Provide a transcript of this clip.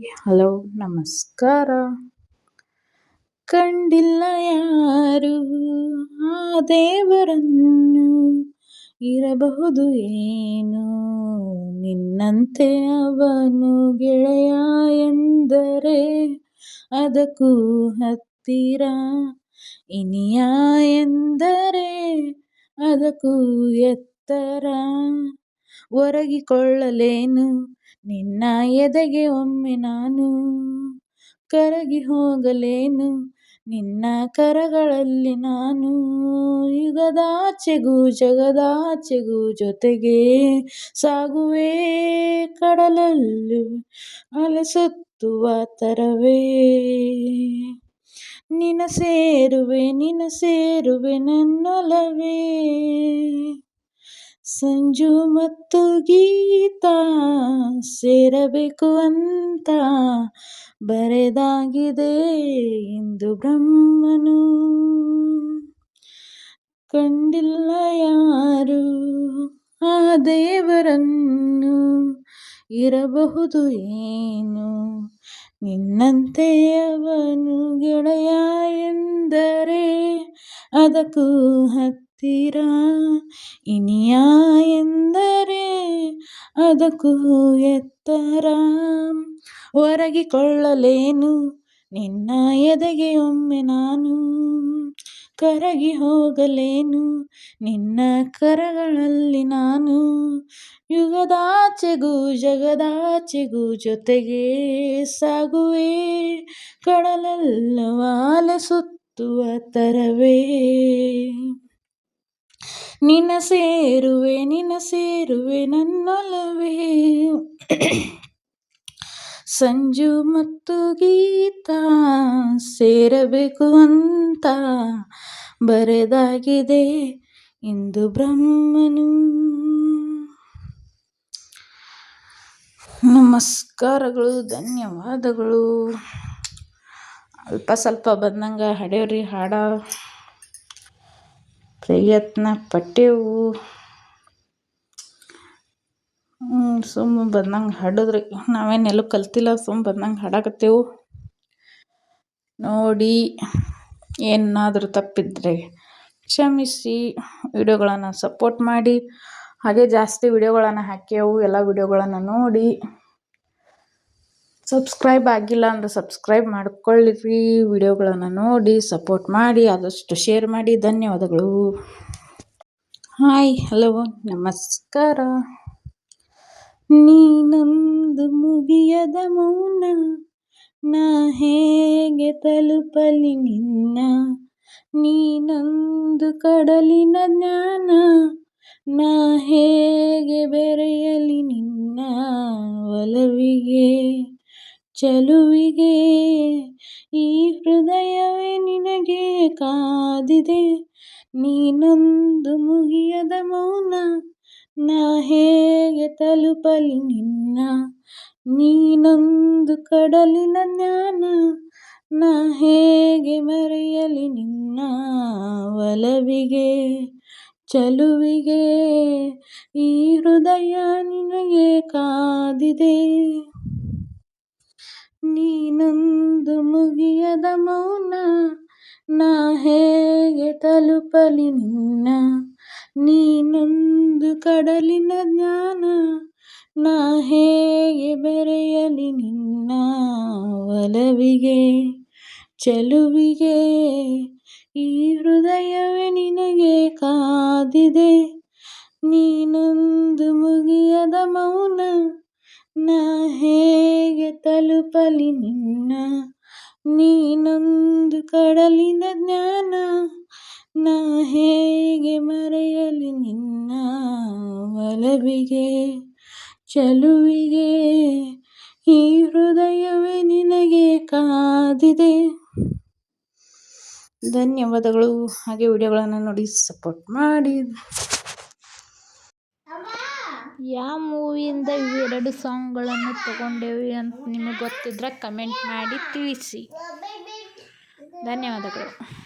Hello, ನಮಸ್ಕಾರ. ಕಂಡಿಲ್ಲ ಯಾರು? ಆ ದೇವರನ್ನು ಇರಬಹುದು ಏನು? ನಿನ್ನಂತೆ ಅವನು ಗೆಳೆಯ ಎಂದರೆ ಅದಕ್ಕೂ ಹತ್ತಿರ? ಇನಿಯ ಎಂದರೆ ಅದಕ್ಕೂ ಎತ್ತರ? ಒರಗಿಕೊಳ್ಳಲೇನು? ನಿನ್ನ ಎದೆಗೆ ಒಮ್ಮೆ ನಾನು ಕರಗಿ ಹೋಗಲೇನು? ನಿನ್ನ ಕರಗಳಲ್ಲಿ ನಾನು ಯುಗದಾಚೆಗೂ ಜಗದಾಚೆಗೂ ಜೊತೆಗೆ ಸಾಗುವೆ ಕಡಲಲ್ಲೂ ಅಲೆಸುತ್ತುವ ತರವೇ. ನಿನ ಸೇರುವೆ ನಿನ ಸೇರುವೆ ನನ್ನೊಲವೇ. ಸಂಜು ಮತ್ತು ಗೀತಾ ಸೇರಬೇಕು ಅಂತ ಬರೆದಾಗಿದೆ ಇಂದು ಬ್ರಹ್ಮನು. ಕಂಡಿಲ್ಲ ಯಾರು ಆ ದೇವರನ್ನು? ಇರಬಹುದು ಏನು? ನಿನ್ನಂತೆ ಅವನು ಗೆಳೆಯ ಎಂದರೆ ಅದಕ್ಕೂ ಹತ್ತಿರ ಇನಿಯ ಎಂದರೆ ಅದಕ್ಕೂ ಎತ್ತರ. ಒರಗಿಕೊಳ್ಳಲೇನು, ನಿನ್ನ ಎದೆಗೆ ಒಮ್ಮೆ ನಾನು? ಕರಗಿ ಹೋಗಲೇನು, ನಿನ್ನ ಕರಗಳಲ್ಲಿ ನಾನು? ಯುಗದಾಚೆಗೂ ಜಗದಾಚೆಗೂ ಜೊತೆಗೆ ಸಾಗುವೆ, ಕಡಲಲ್ಲ ಸುತ್ತುವ ತರವೇ. ನಿನ್ನ ಸೇರುವೆ ನಿನ್ನ ಸೇರುವೆ ನನ್ನೊಲವೇ ಸಂಜು ಮತ್ತು ಗೀತಾ ಸೇರಬೇಕು ಅಂತ ಬರೆದಾಗಿದೆ ಇಂದು ಬ್ರಹ್ಮನು. ನಮಸ್ಕಾರಗಳು, ಧನ್ಯವಾದಗಳು. ಅಲ್ಪ ಸ್ವಲ್ಪ ಬಂದಂಗೆ, ಹಾಡೇವ್ರಿ, ಹಾಡ. ಪ್ರಯತ್ನ ಪಟ್ಟೆವು. ಸುಮ್ಮ ಬಂದಂಗೆ ಹಾಡಿದ್ರಿ. ನಾವೇನೆಲ್ಲೂ ಕಲ್ತಿಲ್ಲ ಸುಮ್ಮ ಬಂದಂಗೆ ಹಾಡಾಕತ್ತೇವು. ನೋಡಿ, ಏನಾದರೂ ತಪ್ಪಿದ್ರೆ ಕ್ಷಮಿಸಿ, ವಿಡಿಯೋಗಳನ್ನು ಸಪೋರ್ಟ್ ಮಾಡಿ. ಹಾಗೆ ಜಾಸ್ತಿ ವಿಡಿಯೋಗಳನ್ನು ಹಾಕ್ಯವು, ಎಲ್ಲ ವಿಡಿಯೋಗಳನ್ನು ನೋಡಿ. ಸಬ್ಸ್ಕ್ರೈಬ್ ಆಗಿಲ್ಲ ಅಂದರೆ ಸಬ್ಸ್ಕ್ರೈಬ್ ಮಾಡ್ಕೊಳ್ಳಿರಿ. ವಿಡಿಯೋಗಳನ್ನು ನೋಡಿ ಸಪೋರ್ಟ್ ಮಾಡಿ, ಆದಷ್ಟು ಶೇರ್ ಮಾಡಿ. ಧನ್ಯವಾದಗಳು. ಹಾಯ್ ಹಲೋ ನಮಸ್ಕಾರ. ನೀನೊಂದು ಮುಗಿಯದ ಮೌನ, ನಾ ಹೇಗೆ ತಲುಪಲಿ ನಿನ್ನ? ನೀನೊಂದು ಕಡಲಿನ ಜ್ಞಾನ, ನಾ ಹೇಗೆ ಬೆರೆಯಲಿ ನಿನ್ನ ಒಲವಿಗೆ? ಚಲುವಿಗೆ, ಈ ಹೃದಯವೇ ನಿನಗೆ ಕಾದಿದೆ. ನೀನೊಂದು ಮುಗಿಯದ ಮೌನ, ನಾ ಹೇಗೆ ತಲುಪಲಿ ನಿನ್ನ? ನೀನೊಂದು ಕಡಲಿನ ಜ್ಞಾನ, ನಾ ಹೇಗೆ ಮರೆಯಲಿ ನಿನ್ನ ಒಲವಿಗೆ? ಚಲುವಿಗೆ, ಈ ಹೃದಯ ನಿನಗೆ ಕಾದಿದೆ. ನೀನೊಂದು ಮುಗಿಯದ ಮೌನ, ನಾ ಹೇಗೆ ತಲುಪಲಿ ನಿನ್ನ? ನೀನೊಂದು ಕಡಲಿನ ಜ್ಞಾನ, ನಾ ಹೇಗೆ ಬೆರೆಯಲಿ ನಿನ್ನ? ಒಲವಿಗೆ, ಚಲುವಿಗೆ, ಈ ಹೃದಯವೇ ನಿನಗೆ ಕಾದಿದೆ. ನೀನೊಂದು ಮುಗಿಯದ ಮೌನ ನಾ ಹೇಗೆ ತಲುಪಲಿ ನಿನ್ನ? ನೀನೊಂದು ಕಡಲಿನ ಜ್ಞಾನ. ನಾ ಹೇಗೆ ಮರೆಯಲಿ ನಿನ್ನ ಒಲವಿಗೆ, ಚಲುವಿಗೆ? ಈ ಹೃದಯವೇ ನಿನಗೆ ಕಾದಿದೆ. ಧನ್ಯವಾದಗಳು. ಹಾಗೆ ವಿಡಿಯೋಗಳನ್ನು ನೋಡಿ ಸಪೋರ್ಟ್ ಮಾಡಿ. ಯಾವ ಮೂವಿಯಿಂದ ಇವೆರಡು ಸಾಂಗ್ಗಳನ್ನು ತಗೊಂಡೇವಿ ಅಂತ ನಿಮಗೆ ಗೊತ್ತಿದ್ರೆ ಕಮೆಂಟ್ ಮಾಡಿ ತಿಳಿಸಿ. ಧನ್ಯವಾದಗಳು.